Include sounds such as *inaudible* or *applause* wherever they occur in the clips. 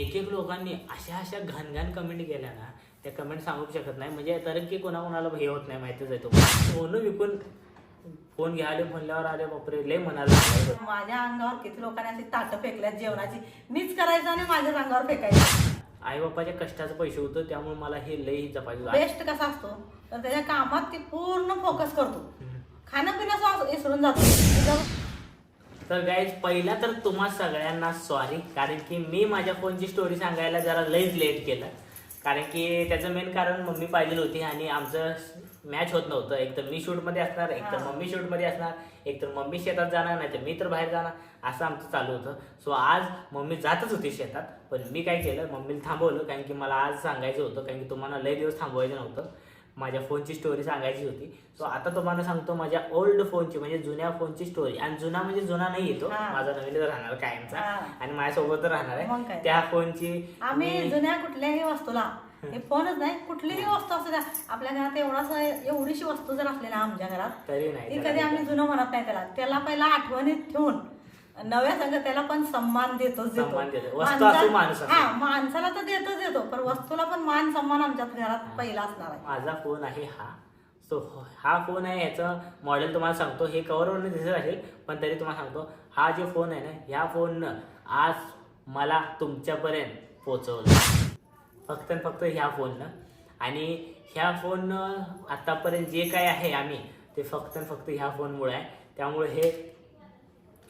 एक एक लोकांनी अशा अशा घाण घाण कमेंट केल्या ना त्या कमेंट सांगू शकत नाही. म्हणजे तर की कोणाकोणाला हे होत नाही माहितीच आहे तो. फोन विकून फोन घ्यायला म्हणल्यावर आले बापरे लय म्हणाला माझ्या अंगावर किती लोकांनी अशी ताटं फेकल्यात जेवणाची. मीच करायचं आणि माझ्याच अंगावर फेकायचं. आई बापाच्या कष्टाचं पैसे होतं त्यामुळे मला हे लय जपायचं बेस्ट कसा असतो? तर त्याच्या कामात ती पूर्ण फोकस करतो. खाणं पिणं विसरून जातो. तर गाईज पहिला तर तुम्हा सगळ्यांना सॉरी कारण की मी माझ्या फोनची स्टोरी सांगायला जरा लईच लेट केलं. कारण की त्याचं मेन कारण मम्मी पाहिजे होती आणि आमचं मॅच होत नव्हतं. एक तर मी शूटमध्ये असणार एक तर. मम्मी शूटमध्ये असणार एक तर मम्मी शेतात जाणार नाही तर मी तर बाहेर जाणार. असं आमचं चालू होतं. सो आज मम्मी जातच होती शेतात पण मी काय केलं मम्मीला थांबवलं कारण की मला आज सांगायचं होतं कारण की तुम्हाला लय दिवस थांबवायचं नव्हतं. माझ्या फोनची स्टोरी सांगायची होती. सो आता तुम्हाला सांगतो माझ्या ओल्ड फोनची म्हणजे जुन्या फोनची स्टोरी आणि जुना म्हणजे जुना नाही येतो. माझा नवीन राहणार कायमचा. आणि माझ्यासोबत राहणार आहे? त्या फोनची आम्ही जुन्या कुठल्याही वस्तूला हे. फोनच नाही कुठलीही वस्तू असू द्या. आपल्या घरात एवढासा एवढीशी वस्तू जर असली ना आमच्या घरात तरी नाही कधी आम्ही जुनं म्हणत नाही त्याला. त्याला पहिला आठवणीत ठेवून नव्या संघ त्याला पण सन्मान देतोच देतो. सन्मान देतो. वस्तू असो, माणूस असो. हा माणसाला तर देतोच देतो पण वस्तूला पण मान सन्मान आमच्या घरात पहिला असणार आहे. माझा फोन आहे हा. सो हा फोन आहे याचं मॉडेल तुम्हाला सांगतो. हे कवरवरनं दिसत असेल पण तरी तुम्हाला सांगतो. हा जो फोन आहे ना ह्या फोननं आज मला तुमच्यापर्यंत पोचवलं फक्त आणि फक्त ह्या फोननं आणि ह्या फोननं आतापर्यंत जे काय आहे आम्ही ते फक्त आणि फक्त ह्या फोनमुळे आहे. त्यामुळे हे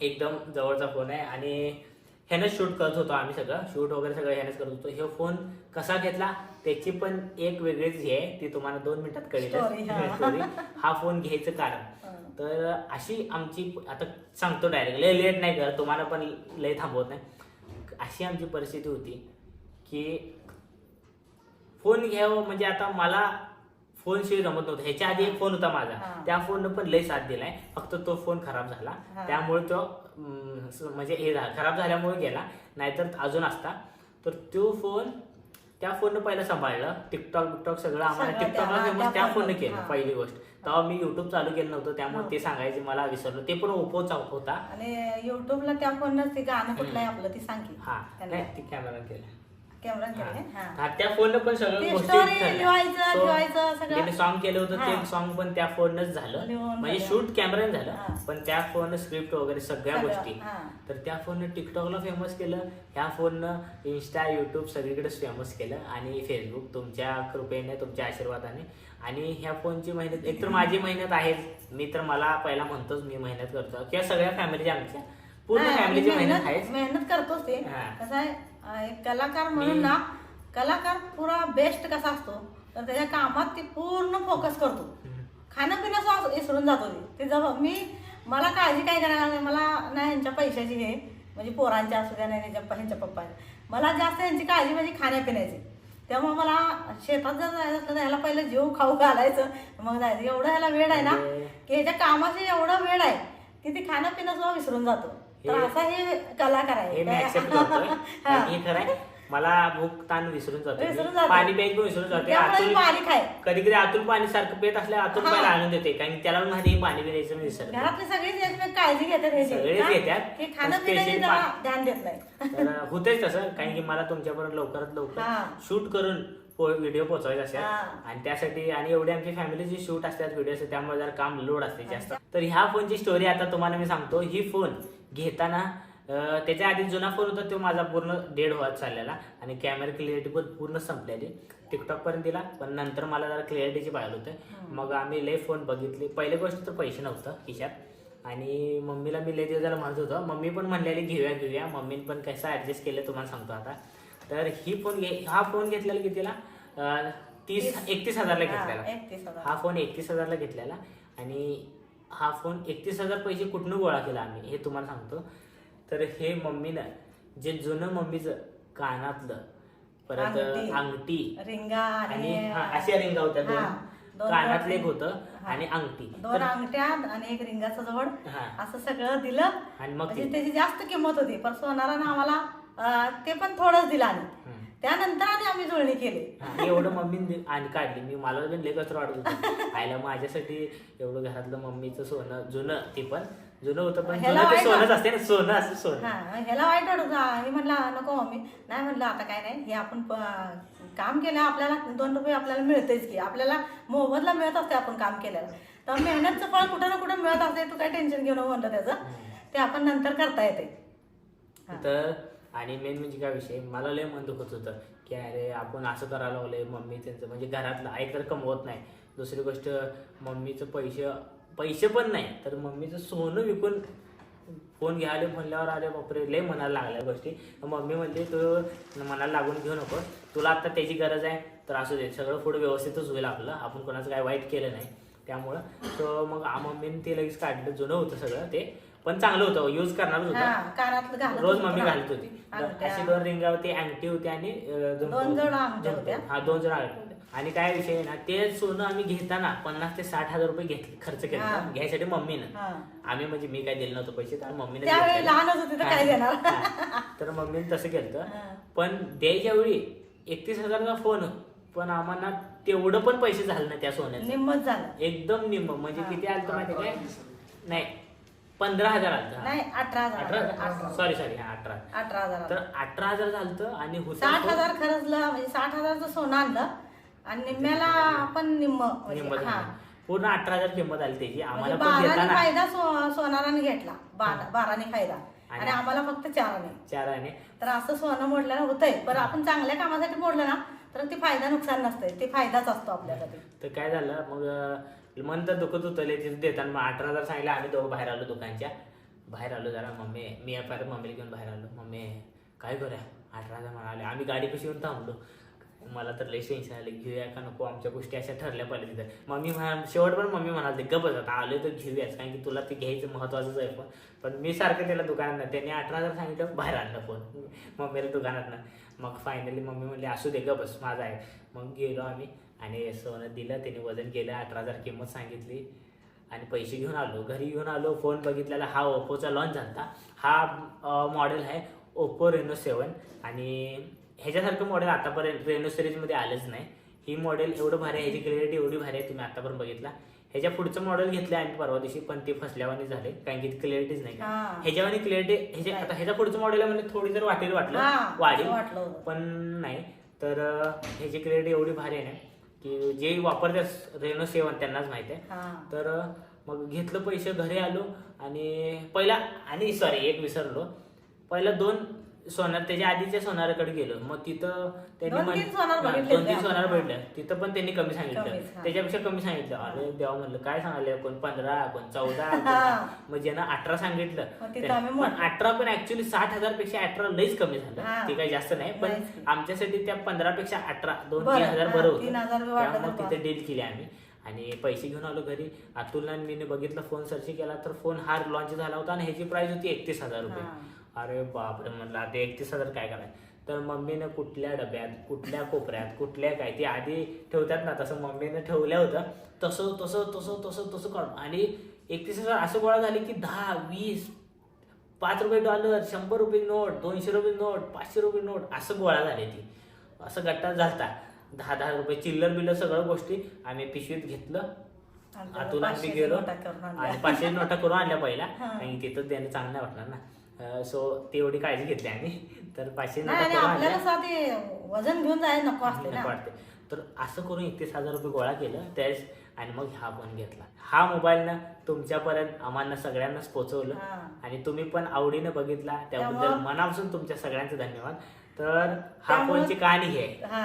एकदम जवळचा फोन आहे. आणि ह्यानंच शूट करत होतो आम्ही सगळं. शूट वगैरे सगळं ह्यानंच करत होतो. हे फोन कसा घेतला त्याची पण एक वेगळीच हे आहे. ती तुम्हाला दोन मिनिटात कळेल हा. *laughs* हा फोन घ्यायचं कारण. *laughs* तर अशी आमची आता सांगतो डायरेक्ट लय लेट नाही करत. तुम्हाला पण लय थांबवत नाही. अशी आमची परिस्थिती होती की फोन घ्यावं म्हणजे आता मला फोन शिवाय जमत नव्हतं. ह्याच्या आधी एक फोन होता माझा. हा. त्या फोननं पण लय साथ दिलाय. फक्त तो फोन खराब झाला. हा. त्यामुळे तो अं, स- म्हणजे हे झाला खराब झाल्यामुळे गेला. नाहीतर अजून असता. तर तो फोन त्या फोननं पहिलं सांभाळलं. टिकटॉक बिकटॉक सगळं आम्हाला सगळं टिकटॉकला त्या- फेमस त्या त्या फोननं. फोननं. केलं हा. पहिली गोष्ट. तेव्हा मी युट्यूब चालू केलं नव्हतं. त्यामुळे. ते सांगायचे मला विसरलो. ते पण ओप्पोचा होता. आणि युट्यूबला त्या फोनच ते गाणं कुठलं आहे आपलं ती सांग की. हा. त्यांना. नाही ती कॅमेरा केला कॅमेरा केलं हा. त्या फोननं पण सगळं गोष्टी ठरल्या. So, सॉन्ग केलं होतं हा. ते सॉन्ग पण त्या फोनच झालं. लिहून म्हणजे झालं. शूट कॅमेराने झालं. पण त्या फोन स्क्रिप्ट वगैरे सगळ्या सगळं, गोष्टी. हा. तर त्या फोननं टिकटॉकला फेमस केलं. ह्या फोननं इन्स्टा युट्यूब सगळीकडेच फेमस केलं. आणि फेसबुक तुमच्या कृपेने तुमच्या आशीर्वादाने. आणि ह्या फोनची मेहनत एक तर माझी मेहनत आहे. मी तर मला पहिला म्हणतोच मी मेहनत करतो. किंवा सगळ्या फॅमिलीच्या आमच्या. पूर्ण हा, फॅमिलीची आणि मेहनत आहे मेहनत करतोच ते. हा. कसं आहे एक कलाकार म्हणून ना कलाकार पुरा बेस्ट कसा असतो तर त्याच्या कामात ती पूर्ण फोकस करतो. खाणं पिणं विसरून जातो ते. ते जेव्हा मी मला काळजी काय करायला लागली, मला नाही ह्यांच्या पैशाची हे म्हणजे पोरांच्या असू द्या नाही ह्यांच्या ह्यांच्या पप्पाच्या. मला जास्त यांची काळजी म्हणजे खाण्यापिण्याची. त्यामुळे मला शेतात जर जायचं असलं तर ह्याला पहिलं जीव खाऊ घालायचं. मग जायचं. एवढं ह्याला वेळ आहे ना की ह्याच्या कामाशी एवढं वेळ आहे की ते खाणं पिणं सुद्धा विसरून जातो. तर असा हे कलाकार आहे हे मी काय- ऍक्सेप्ट करतोय *laughs* हा. आणि हे खरं आहे मला भूक ताण विसरून जातो विसरून मी. जातो. पाणी प्यायचं पण विसरून जाते त्यामुळे आतून पाणी खाय कधी कधी आतून पाणी सारखं पेत असल्या आतून हा. पाहिजे आणून देते कारण त्याला पण माहिती आहे पाणी पिण्याचं मी विसरतो घरातले सगळेच काळजी घेतात. सगळेच हा? घेतात. की खाणं पण पिण्याची special जरा पा- ध्यान देत नाही तर होतेच तसं कारण की मला तुमच्यापर्यंत लवकरात लवकर. शूट करून व्हिडिओ पोहोचवायचे असतात हा. आणि त्यासाठी आणि एवढी आमची फॅमिलीची शूट असतात व्हिडिओ असतात त्यामुळे जरा काम लोड असते जास्त तर ह्या फोनची स्टोरी आता तुम्हाला मी सांगतो ही फोन घेताना त्याच्या आधी जुना फोन होता तो माझा पूर्ण डेड व्हायला चाललेला. आणि कॅमेरा क्लिअरिटी पण पूर्ण संपलेली. टिकटॉक पर्यंत दिला पण नंतर मला जरा क्लिअरिटीची पाहिलं होतं. मग आम्ही लय फोन बघितले. पहिली गोष्ट तर पैसे नव्हतं खिशात. आणि मम्मीला मी लय दिवस झाला म्हणत होतो. मम्मी पण म्हणलेली घेऊया घेऊया. मम्मीने पण कसं ऍडजस्ट केलं तुम्हाला सांगतो आता. तर ही फोन घे हा फोन घेतलेला कितीला? तीस एकतीस हजारला घेतलेला. हा फोन एकतीस हजारला घेतलेला. आणि हा फोन एकतीस हजार पैसे कुठनं गोळा केला आम्ही? हे तुम्हाला सांगतो. तर हे मम्मीनं जे जुनं मम्मीचं कानातलं परत अंगठी. अंगठी. रिंगा आणि आणि हा, अशा रिंगा होत्या हा, दोन कानातलं एक होतं हा. आणि अंगठी. दोन तर- अंगठ्या आणि एक रिंगाचं जवळ हा. असं सगळं दिलं. आणि मग म्हणजे ते- त्याची जास्त किंमत होती पण सोनारानं आम्हाला अं, ते पण थोडंच दिलं हम्म. त्यानंतर आणि आम्ही जुळणी केली. हा, एवढं मम्मीने आणि काढली. मी मला पण कसं वाटत होतं. आईला माझ्यासाठी एवढं घरातलं मम्मीचं सोनं जुनं ते पण. जुनं होतं पण ह्याला जुनं ते वाईट सोनंच असते ना सोनं असं सोनं. हा ह्याला वाईट वाटत होतं. मी म्हटलं नको मम्मी. नाही म्हटलं आता काय नाही. हे आपण प- काम केलं आपल्याला दोन रुपये आपल्याला मिळतेच की. आपल्याला मोबदला मिळत असते आपण काम केल्याला. तर मेहनतचं फळ कुठं ना कुठं मिळत असते. तू काय टेन्शन घेऊ नको म्हणलं त्याचं. ते आपण नंतर करता येते. हा. तर आणि मेन म्हणजे काय विषय मला लय मन दुखत होतं की अरे आपण असं करायला लागलोय मम्मी त्यांचं. म्हणजे घरातलं आई तर कमवत नाही. दुसरी गोष्ट मम्मीचं पैसे पैसे पण नाही. तर मम्मीचं सोनं विकून फोन घ्यायला म्हणल्यावर अरे बापरे लय मनाला लागल्या गोष्टी. मम्मी म्हणते तू मनाला लागून घेऊ नको तुला आता त्याची गरज आहे तर असू दे. सगळं पुढे व्यवस्थितच होईल आपलं. आपण कोणाचं काय वाईट केलं नाही. त्यामुळं तर मग आ- मम्मीने ते लगेच काढलं. जुनं होतं सगळं ते. पण चांगलं होतं यूज करणारच होतं हा कानातलं घालत रोज होतो मम्मी ना. घालत होती अंगठ्या. अशी दोन रिंगा होती अंगठी होती आणि अं, दोन अंगठ्या होत्या. हा दोन जोड अंगठ्या होत्या आणि काय विषय आहे ना ते सोनं आम्ही घेताना पन्नास ते साठ हजार रुपये घेतले खर्च केला हा. घ्यायसाठी मम्मीनं हा. आम्ही म्हणजे मी काय दिलं नव्हतं पैसे तर मम्मीने त्यावेळी घेतलेले. लहानच होती तर काय. देणार हा. तर मम्मीने तसं केलं हा. पण द्यायच्या वेळी एकतीस हजारचा फोन पण आम्हाला तेवढं पण पैसे झाले ना त्या सोन्याचे निम्मच झालं एकदम निम्म म्हणजे हा. किती आलं माहिती काय नाही पंधरा हजार आलं नाही अठरा हजार अठरा अठरा सॉरी सॉरी हा अठरा अठरा हजार तर अठरा हजार झालं आणि साठ हजार खर्चलं म्हणजे साठ हजारचं सोनं आणलं. आणि निम्म्याला आपण निम्म म्हणजे हा. झालं. पूर्ण अठरा हजार किंमत आली त्याची. म्हणजे आम्हाला पण बाराने देताना फायदा सो- सोनाराने घेतला. बारा बाराने फायदा. आणि- आणि आम्हाला फक्त चाराने. चार आणि तर असं सोनं मोडल्यानं होतंय. पण आपण चांगल्या कामासाठी मोडलं ना तर ते फायदा नुकसान नसतंय. ते फायदाच असतो आपल्यासाठी. तर काय झालं? मग अं, मन तर दुखत होतं लय तिथे देताना मग अठरा हजार सांगितलं आम्ही दोघं बाहेर आलो दुकानच्या. बाहेर आलो जरा मम्मी मी परत मम्मीला घेऊन बाहेर आलो. मम्मी काय करूया अठरा हजार म्हणाले आम्ही गाडी कशी येऊन थांबलो? मला तर लय टेन्शन आलं. घेऊया का नको? आमच्या गोष्टी अशा ठरल्या पाहिजे तिथं. मम्मी म्हणा शेवट पण मम्मी म्हणाल ते गपच आता आलो तर घेऊयाच. कारण की तुला ते घ्यायचं महत्वाचंच आहे फोन पण मी सारखं त्याला दुकानात त्याने अठरा हजार सांगितलं बाहेर आणलं फोन मम्मीला दुकानात मग फायनली मम्मी म्हणली असू दे गपच माझा आहे. मग गेलो आम्ही. आणि सोनं दिलं त्याने वजन केलं अठरा हजार किंमत सांगितली. आणि पैसे घेऊन आलो घरी घेऊन आलो फोन बघितलेला हा ओप्पोचा लॉन्च झाला हा मॉडेल आहे ओप्पो रेनो सेवन आणि ह्याच्यासारखं मॉडेल आतापर्यंत रेनो सिरीजमध्ये आलंच नाही. ही मॉडेल एवढं भारी आहे ह्याची क्लॅरिटी एवढी भारी आहे तुम्ही आतापर्यंत बघितला. ह्याच्या पुढचं मॉडेल घेतलं आम्ही परवा दिवशी पण ते फसल्यावानी झाले कारण की क्लॅरिटीच नाही. ह्याच्यावानी क्लॅरिटी ह्याच्या आता ह्याच्या पुढचं मॉडेल म्हणजे थोडी जर वाटेल वाटलं वाढेल. पण नाही. तर ह्याची क्लॅरिटी एवढी भारी आहे की जे वापरतात रेनो सेवन त्यांनाच माहिती आहे तर मग घेतलं पैसे घरी आलो आणि पहिला आणि सॉरी एक विसरलो. पहिला दोन सोनार त्याच्या आधीच्या सोनाराकडे गेलो मग तिथं त्यांनी दोन म्हण- तीन सोनार हा, बघितले दोन तीन त्या. सोनार भेटले तिथं पण त्यांनी कमी सांगितलं हा. त्याच्यापेक्षा कमी सांगितलं अरे देवा म्हणलं काय सांगायला कोण पंधरा कोण चौदा. *laughs* मग ज्यांना अठरा सांगितलं मग तिथं त्या- आम्ही पण मोठं. अठरा पण ऍक्च्युली साठ हजारपेक्षा अठरा लईच कमी हा. झालं ते काही जास्त नाही पण नाहीच. आमच्यासाठी त्या पंधरा पेक्षा अठरा दोन बरं, तीन हजार हा, बरं तीन हजार होतं बी वाटलं त्यामुळे तर तिथे डील केली आम्ही आणि पैसे घेऊन आलो घरी अतुल आणि मीने बघितला फोन सर्च केला तर फोन हा लॉन्च झाला होता आणि ह्याची प्राइस होती एकतीस हजार रुपये अरे बापरे म्हणलं आता एकतीस हजार काय करायचं? तर मम्मीनं कुठल्या डब्यात कुठल्या कोपऱ्यात कुठल्या काय ते आधी ठेवतात ना तसं मम्मीनं ठेवलं होतं. तसं तसं तसं तसं तसं काढून आणि एकतीस हजार असं गोळा झाले की दहा वीस पाच रुपये डॉलर शंभर रुपये नोट दोनशे रुपये नोट पाचशे रुपये नोट असं गोळा झाले ती. असं गट्टा झालता. दहा दहा रुपये चिल्लर बिल्लर सगळ्या गोष्टी आम्ही पिशवीत घेतलं. आतून आम्ही गेलो करून. आणि पाचशे नोटा करून आणल्या पहिला. आणि तिथं देणं चांगलं वाटणार ना. सो तेवढी काळजी घेतली आम्ही. तर पाचशे नोटा नाही आणि करून आपल्याला आणल्या साधे वजन घेऊन जायला नको असते ना. नको वाटते. तर असं करून एकतीस हजार रुपये गोळा केलं त्यावेळेस आणि मग हा फोन घेतला. हा मोबाईल ना तुमच्यापर्यंत आम्हाला सगळ्यांनाच पोहोचवलं. हा. आणि तुम्ही पण आवडीने बघितला त्याबद्दल त्यामुळं- मनापासून तुमच्या सगळ्यांचे धन्यवाद. तर हा त्यामुळं- फोनची कहाणी आहे हा.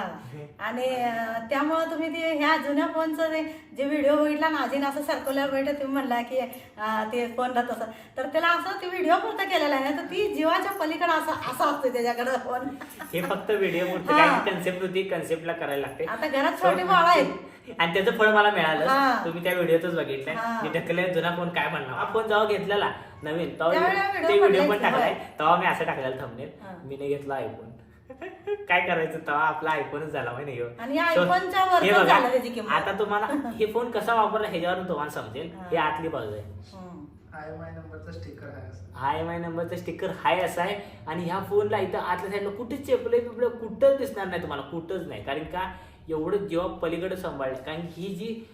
आणि अं, त्यामुळं तुम्ही ते ह्या जुन्या फोनचं ते जे व्हिडिओ बघितला ना अजून असं सरकवल्या भेट तुम्ही म्हणला की अं, ते फोनला तसं तर त्याला असं ते व्हिडिओ पुरता केलेला आहे ना तर ती जीवाच्या पलीकडे असं असं असतं त्याच्याकडे फोन हे फक्त व्हिडिओ पुरतं हा. काही कन्सेप्ट होती कन्सेप्टला करायला लागते. आता घरात छोटी बाळ आहेत. आणि त्याचं फळ मला मिळालं. तुम्ही त्या व्हिडिओतच बघितलंय. हा. मी ढकलले जुना फोन काय म्हणणार? हा फोन जेव्हा घेतलेला नवीन तेव्हा त्यावेळेला video ते व्हिडिओ पण पडलाय टाकलाय. तेव्हा मी असं टाकलेलं थंबनेल हा. मी नाही घेतला आयफोन काय करायचं तेव्हा? आपला आयफोनच झाला माहिती ह्यो. आणि आयफोनच्या हे वरच बघा, झालं त्याची किंमत. आता तुम्हाला हे फोन कसा वापरला ह्याच्यावरून तुम्हाला समजेल. हा. हे आतली बाजू आहे. हम्म. आय एम आय नंबरचा स्टिकर आहे असं. हा एम आय नंबरचं स्टिकर हाय असा आहे. आणि ह्या फोनला इथं आतल्या साईडला कुठेच चेपले बिपले कुठंच दिसणार नाही तुम्हाला कुठंच नाही. कारण का एवढं जेव्हा पलीकडे सांभाळलं. कारण ही जी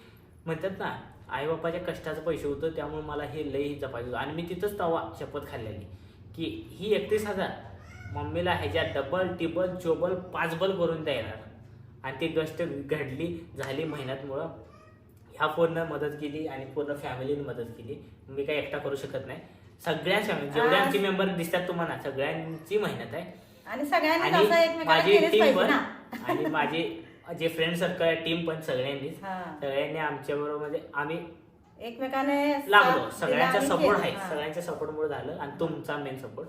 म्हणतात ना आई बापाच्या कष्टाचं पैसे होतं त्यामुळे मला हे लई जपायचं होतं. आणि मी तिथंच तवा शपथ खाल्लेली. की ही एकतीस हजार. मम्मीला ह्याच्या डबल टिबल चोबल पाचबल करून द्यायला आणि ती गोष्ट घडली झाली मेहनतमुळं ह्या फोननं मदत केली आणि पूर्ण फॅमिलीने मदत केली. मी काही एकटा करू शकत नाही. सगळ्या फॅमिली जेवढे आमचे मेंबर दिसतात तुम्हाला सगळ्यांची मेहनत आहे. आणि सगळ्यांनी माझी टीम पण आणि माझे जे फ्रेंड सर्कल आहे टीम पण सगळ्यांनीच. हा. सगळ्यांनी आमच्या बरोबर म्हणजे आम्ही एकमेकाने लागलो. सगळ्यांचा सपोर्ट. आहे. सगळ्यांच्या सपोर्टमुळे झालं. आणि तुमचा मेन सपोर्ट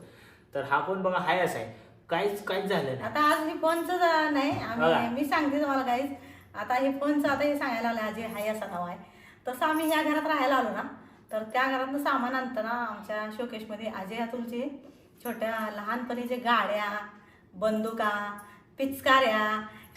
तर हा फोन बघा हाय असा आहे. काहीच काहीच झालं नाही. आता आज हे फोनचं नाही बघा. आम्ही मी सांगते तुम्हाला काहीच आता हे फोनचं आता हे सांगायला आलं आज हे हाय असं नाव आहे. तसं आम्ही ह्या घरात राहायला आलो ना तर त्या घरातनं सामान आणताना आमच्या शोकेशमध्ये अजय अतुलचे छोट्या लहानपणीचे गाड्या बंदुका पिचकाऱ्या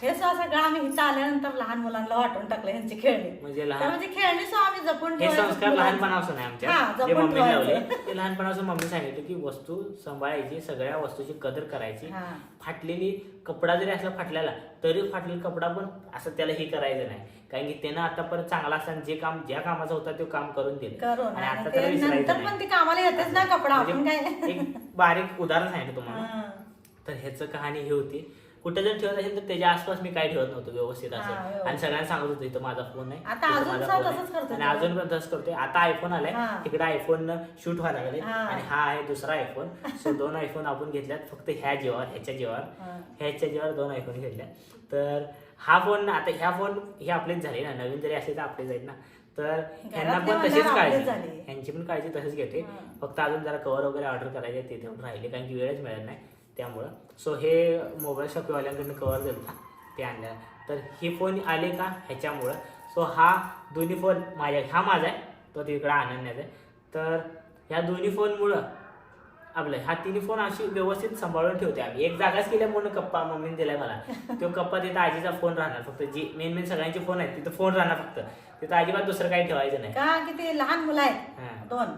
हे सुद्धा सगळं आम्ही इथं आल्यानंतर लहान मुलांना वाटून टाकलं यांची खेळणी. म्हणजे तर लहान म्हणजे खेळणी सुद्धा आम्ही जपून हे ठेवायचं. संस्कार मुलांचं. लहानपणापासून आहे हा, आमच्या जे जपून मम्मीने लावले. ठेवायचं. ते लहानपणापासून मम्मी सांगितलं की वस्तू सांभाळायची सगळ्या वस्तूची कदर करायची. हा. फाटलेली कपडा जरी असला फाटलेला तरी फाटलेला कपडा पण असं त्याला हे करायचं नाही. कारण की त्यानं आतापर्यंत चांगला असताना जे काम ज्या कामाचं होतं ते काम करून दिलं. करून आणि आणि आता ते त्याला विसरायचं नंतर नाही. पण ते कामाला येतेच ना कपडा. आपण म्हणजे काय? एक बारीक उदाहरण सांगितलं तुम्हाला. हा. तर ह्याचं कहाणी ही होती. कुठे जर ठेवत असेल तर त्याच्या आसपास मी काय ठेवत नव्हतो व्यवस्थित हा, असं. व्यवस्थित. आणि सगळ्यांना सांगत होतो इथं माझा फोन आता इथं अजून माझा phone आणि तो. अजून पण तसंच करतोय आता आयफोन आलाय. हा. तिकडे आयफोन शूट व्हायला लागले. हा. आणि हा आहे दुसरा आयफोन सो दोन आयफोन आपण घेतल्यात. फक्त ह्या जेव्हा ह्याच्या जेव्हा हा. ह्याच्या जेव्हा दोन आयफोन घेतल्या तर हा फोन आता ह्या फोन हे आपलेच झाले ना. नवीन जरी असले तर आपलेच आहेत ना. तर ह्यांना पण तशीच काळजी. झाले. ह्यांची पण काळजी तशीच घेते. हा. फक्त अजून जरा कवर वगैरे ऑर्डर करायचे ते तेवढं राहिले. कारण की वेळच मिळत नाही. त्यामुळं. सो हे मोबाईल शॉपवाल्यांकडनं कवर दिलं ते आणलं तर हे फोन आले का? ह्याच्यामुळं. सो हा दोन्ही फोन माझ्या हा माझा आहे तो तिकडे आणण्याचा आहे. तर ह्या दोन्ही फोनमुळं आपलं हा तिन्ही फोन अशी व्यवस्थित सांभाळून ठेवते आम्ही. एक जागाच केल्यामुळे कप्पा मम्मीने दिलाय मला. तो कप्पा तिथं आजीचा फोन राहणार फक्त. जी मेन मेन सगळ्यांचे फोन आहेत तिथं फोन राहणार फक्त. तिथं अजिबात दुसरं काही ठेवायचं नाही. का? की ते लहान मुलं. आहेत. दोन.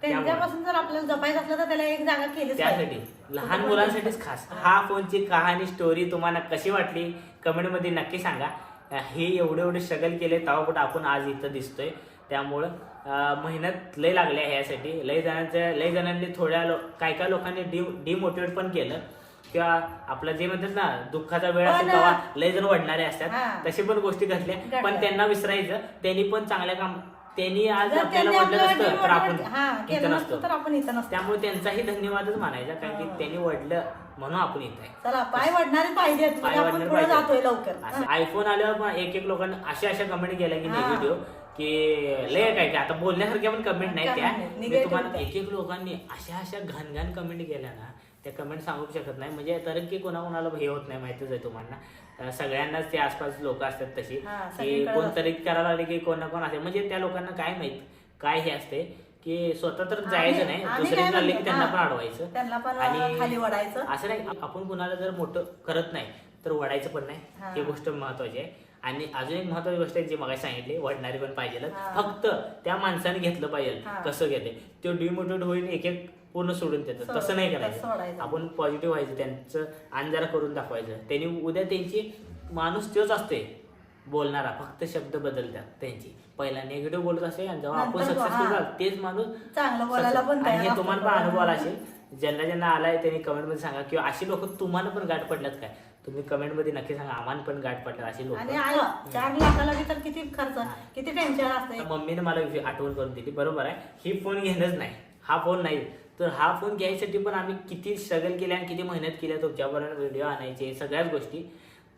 त्यांच्यापासून जर आपल्याला जपायचं असलं तर त्याला एक जागा केलीच त्यासाठी. लहान मुलांसाठीच खास. हा फोनची कहाणी स्टोरी तुम्हाला कशी वाटली? कमेंटमध्ये नक्की सांगा. हे एवढे एवढे स्ट्रगल केले तेव्हा आपण आज इथं दिसतोय. त्यामुळं मेहनत लय लागली आहे यासाठी लय जणांच्या लय जणांनी थोड्या लो काय काय लोकांनी डी डिमोटिवेट पण केलं. किंवा आपलं जे म्हणतात ना दुःखाचा वेळ असेल पण- तेव्हा लय जण वडणारे हा. असतात तशी पण गोष्टी घडल्या. घडल्या. पण त्यांना विसरायचं. त्यांनी पण चांगल्या काम त्यांनी आज जर आपल्याला त्यांनी वडलं आपल्याला नसतं तर आपण हा इथं केलं नसतो. नसतं तर आपण इथं नसतो. त्यामुळे त्यांचाही धन्यवादच मानायचा कारण की हा. त्यांनी वडलं म्हणून आपण इथं आहे. चला पाय म्हणजे आपण पुढे पाहिजे. जातोय लवकर. असं. आयफोन आल्यावर पण एक एक लोकांना अशा अशा कमेंट केल्या की हा. निगेटिव्ह की लय काय की आता बोलण्यासारख्या पण कमेंट नाही त्या. Comment नाही, मी negative तुम्हाला. एक एक लोकांनी अशा अशा घाण घाण कमेंट केल्या ना त्या कमेंट सांगू शकत नाही. म्हणजे तर की कोणाकोणाला हे होत नाही माहितीच आहे तुम्हाला. सगळ्यांनाच ते आसपास लोक असतात तशी की कोणतरी करायला लागले की कोण ना कोण असेल म्हणजे त्या लोकांना काय माहीत काय हे असते की स्वतः तर जायचं नाही दुसरे चालले की त्यांना. पण अडवायचं त्यांना पण आणि खाली वडायचं असं नाही आपण कुणाला जर मोठं करत नाही तर वडायचं पण नाही हा. गोष्ट महत्वाची आहे आणि अजून एक महत्वाची गोष्ट आहे जी मग सांगितली वडणारी पण पाहिजे. फक्त त्या माणसाने घेतलं पाहिजे. कसं घेते तो डिमोटिवेट होईल एक एक पूर्ण सोडून देतं तसं नाही करायचं. आपण पॉझिटिव्ह व्हायचं त्यांचं आणि जरा करून दाखवायचं. त्यांनी उद्या त्यांची माणूस तोच असते बोलणारा फक्त शब्द बदलतात त्यांची. पहिला निगेटिव्ह बोलत असते आणि जेव्हा आपण सक्सेसफुल हा. तेच माणूस आणि हे. तुम्हाला पण अनुभव आला असेल ज्यांना ज्यांना आलाय त्यांनी कमेंटमध्ये सांगा. किंवा अशी लोक तुम्हाला पण गाठ पडल्यात काय? तुम्ही कमेंटमध्ये नक्की सांगा आम्हाला पण गाठ पडल्यात अशी लोक. चार लाखाला तर किती खर्च किती टेन्शन असते मम्मीने मला आठवण करून दिली. बरोबर आहे. ही फोन घेणंच नाही. हा फोन नाही. तर हा फोन घ्यायसाठी पण आम्ही किती स्ट्रगल केले आणि किती मेहनत केली तुमच्यापर्यंत व्हिडिओ आणायचे सगळ्याच गोष्टी.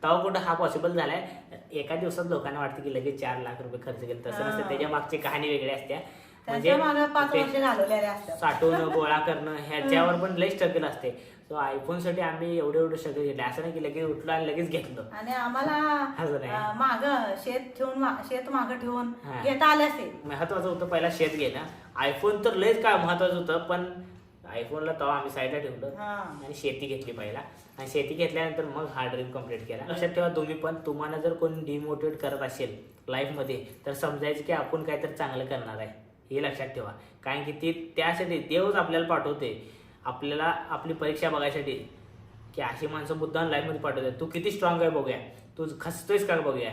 तेव्हा कुठं हा पॉसिबल झालाय? एका दिवसात लोकांना वाटतं की लगेच चार लाख रुपये खर्च केले. तसं नसतं. त्याच्या मागची कहाणी वेगळी असते. असतात. साठवणं गोळा करणं ह्याच्यावर पण लई स्ट्रगल असते. सो आयफोनसाठी आम्ही एवढे एवढे स्ट्रगल घेतले असं नाही की लगेच उठलो आणि लगेच घेतलं. आणि आम्हाला. माग शेत ठेवून शेत माग ठेवून. घेता आले असते. महत्वाचं होतं पहिला शेत घेणं. आयफोन तर लयच काय महत्वाचं होतं पण आयफोनला तेव्हा आम्ही साईडला ठेवलं हा. आणि शेती घेतली पहिला. आणि शेती घेतल्यानंतर मग हा ड्रीम कंप्लीट केला. लक्षात ठेवा तुम्ही पण तुम्हाला जर कोणी डिमोटिवेट करत असेल लाईफमध्ये तर समजायचं की आपण काहीतरी चांगलं करणार आहे. हे लक्षात ठेवा. कारण की ते त्यासाठी देवच आपल्याला पाठवते. आपल्याला आपली परीक्षा बघायसाठी. की अशी माणसं मुद्दाम लाईफमध्ये पाठवतात. तू किती स्ट्रॉंग आहे बघूया. तू खचतोयस का बघूया?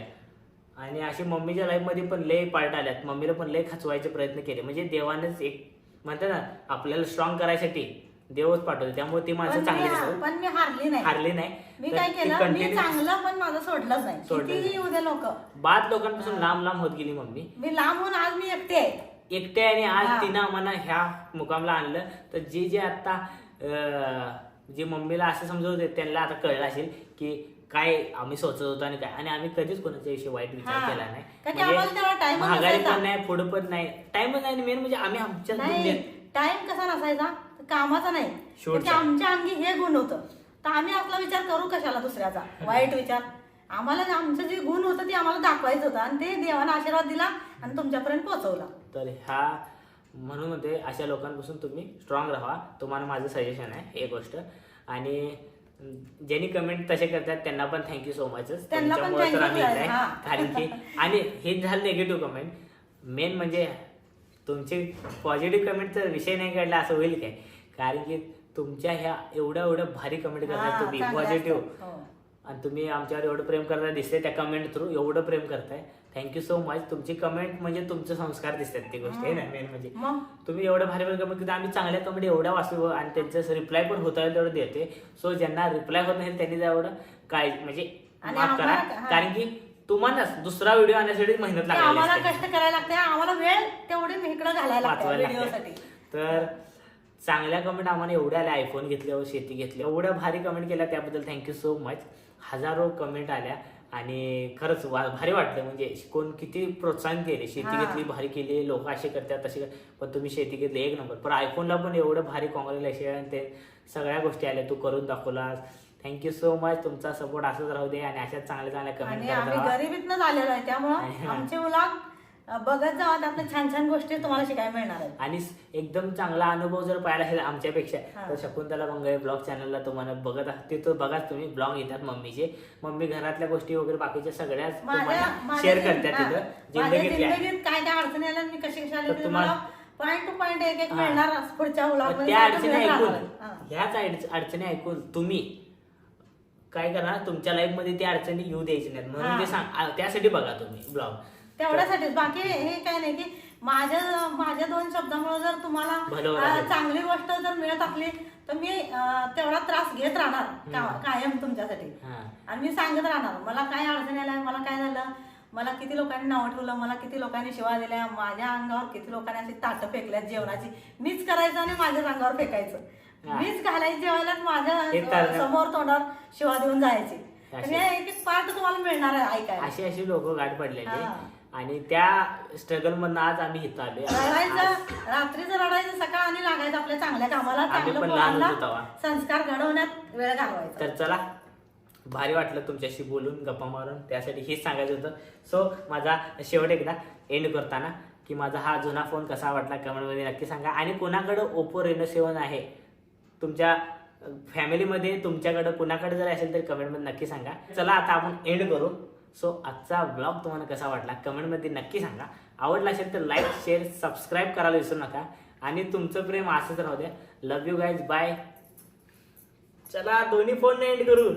आणि अशी मम्मीच्या लाईफमध्ये पण लय पार्ट आल्यात. मम्मीला पण लय खचवायचे प्रयत्न केले. म्हणजे देवानेच एक म्हणतात ना आपल्याला स्ट्रॉंग करायसाठी देवच पाठवते. त्यामुळे ती माणसं पण चांगली मी दिसतात. पण मी हारली नाही. हारली नाही. मी तर काय ती केलं? मी continue चांगलं पण माझं सोडलंच नाही. सोडलं कितीही नाही. येऊ दे लोक. बाद लोकांपासून लांब लांब होत गेली मम्मी. मी लांबून आज मी एकटे आहे. एकटे आणि आज. तिनं आम्हाला ह्या मुकामला आणलं. तर जे जे आता अं, जे मम्मीला असं समजत होते त्यांना आता कळलं असेल की काय आम्ही सोचत होतो आणि काय? आणि आम्ही कधीच कोणाच्या विषयी वाईट विचार हा. केला नाही. की आम्हाला तेव्हा time च महागारी नसायचा. पण नाही पुढं पण नाही. टाइमच नाही मेन म्हणजे आम्ही आमच्या नाही दुनियेत टाइम कसा नसायचा? तर कामाचा नाही. Sure, की sir. आमच्या अंगी हे गुण होतं. तर आम्ही आपला विचार करू कशाला दुसऱ्याचा? वाईट विचार. आम्हाला जे आमचं जे गुण होतं ते आम्हाला दाखवायचं होतं आणि ते देवाने आशीर्वाद दिला आणि तुमच्यापर्यंत पोहोचवला. तर ह्या म्हणून म्हणते अशा लोकांपासून तुम्ही स्ट्रॉंग राहा. तुम्हाला माझं सजेशन आहे हे गोष्ट. आणि ज्यांनी कमेंट तसे करतात त्यांना पण थँक्यू सो मच त्यांना पण thank you आहे. हा. कारण की आणि हे झालं निगेटिव्ह कमेंट मेन म्हणजे तुमचे पॉझिटिव्ह कमेंटचा विषय नाही काढला असं होईल काय कारण की तुमच्या ह्या एवढ्या एवढ्या भारी कमेंट करतात हा, तुम्ही पॉझिटिव्ह. हो. आणि तुम्ही आमच्यावर एवढं प्रेम करता दिसते त्या कमेंट थ्रू एवढं प्रेम करताय थँक्यू सो मच तुमची कमेंट म्हणजे तुमचे संस्कार दिसतात ती गोष्ट आहे ना मेन म्हणजे. तुम्ही एवढं भारी भारी कमेंट आम्ही चांगल्या कमेंट एवढ्या वाचू आणि त्यांचं रिप्लाय पण होता येईल तेवढं देते. सो ज्यांना रिप्लाय होत नाही त्यांनी एवढं काय म्हणजे माफ करा. कारण की तुम्हालाच दुसरा व्हिडिओ आणण्यासाठी मेहनत ते लागली आम्हाला. कष्ट करायला लागते आम्हाला वेळ तेवढी मी इकडं घालायला लागते लागते. तर चांगल्या कमेंट आम्हाला एवढ्या आल्या आयफोन घेतल्यावर शेती घेतली एवढ्या भारी कमेंट केल्या त्याबद्दल थँक्यू सो मच हजारो कमेंट आल्या. आणि खरंच वा- भारी वाटलं. म्हणजे कोण किती प्रोत्साहन केले. शेती हा. घेतली भारी केली. लोक असे करतात तसे कर- पण तुम्ही शेती घेतली एक नंबर. पण आयफोनला पण एवढं भारी कॉंग्रॅच्युलेशन ते सगळ्या गोष्टी आल्या. तू करून दाखवलास. थँक्यू सो मच तुमचा सपोर्ट असंच राहू दे आणि अशाच चांगल्या चांगल्या कमेंट आणि करत आम्ही गरिबीतनं आलेलो आहे. त्यामुळं आमचे मुलाग बघत जावा त्यातनं छान छान गोष्टी तुम्हाला शिकायला मिळणार आहेत आणि एकदम चांगला अनुभव जर पाहिला असेल आमच्यापेक्षा. तर शकुंतला मंगळे ब्लॉग चॅनलला तुम्हाला बघत आहात तिथं बघाच तुम्ही ब्लॉग येतात मम्मीचे मम्मी घरातल्या गोष्टी वगैरे बाकीच्या सगळ्याच माझ्या शेअर करतात. तिथं जिंदगीत काय काय अडचणी आल्या मी कशी कशी तर तुम्हाला- पॉईंट टू पॉईंट एक एक. मिळणार पुढच्या त्या अडचणी ऐकून. ह्याच अडच- अडचणी ऐकून तुम्ही काय करणार तुमच्या लाईफमध्ये त्या अडचणी येऊ द्यायची नाहीत म्हणून. ते सांग त्यासाठी बघा तुम्ही ब्लॉग तेवढ्यासाठीच. बाकी हे काय नाही की माझ्या माझ्या दोन शब्दामुळे जर तुम्हाला. चांगली गोष्ट जर मिळत असली तर मी तेवढा त्रास घेत राहणार कायम तुमच्यासाठी. आणि मी सांगत राहणार मला काय अडचणी आल्या मला काय झालं मला किती लोकांनी नाव ठेवलं मला किती लोकांनी शिवा दिल्या माझ्या अंगावर किती लोकांनी अशी ताटं फेकल्यात जेवणाची. मीच करायचं आणि माझ्याच अंगावर फेकायचं. मीच घालायची जेवायला माझ्यासमोर तोंडावर शिवा देऊन जायची. हे एक पार्ट तुम्हाला मिळणार आहे ऐकायला. अशी अशी लोक गाठ पडलेले. आणि त्या स्ट्रगल मधनं आज आम्ही इथं आलोय. रडायचं रात्रीचं रडायचं सकाळ आणि लागायचं आपल्या चांगल्या कामाला आम्ही चांगलं पण लहान पोरांना होतो तेव्हा. संस्कार घडवण्यात वेळ घालवायचा. तर चला भारी वाटलं तुमच्याशी बोलून गप्पा मारून. त्यासाठी हेच सांगायचं होतं. सो माझा शेवट एकदा एंड करताना की माझा हा जुना फोन कसा वाटला कमेंटमध्ये नक्की सांगा. आणि कोणाकडं ओप्पो रेनो सेवन आहे? तुमच्या फॅमिलीमध्ये तुमच्याकडं कुणाकडे जर असेल तर कमेंटमध्ये नक्की सांगा. चला आता आपण एंड करू. सो आजचा ब्लॉग तुम्हाला कसा वाटला? कमेंटमध्ये नक्की सांगा. आवडला असेल तर लाईक शेअर सबस्क्राईब करायला विसरू नका. आणि तुमचं प्रेम असंच राहू द्या. लव यू गाईज बाय चला दोन्ही फोन एंड करू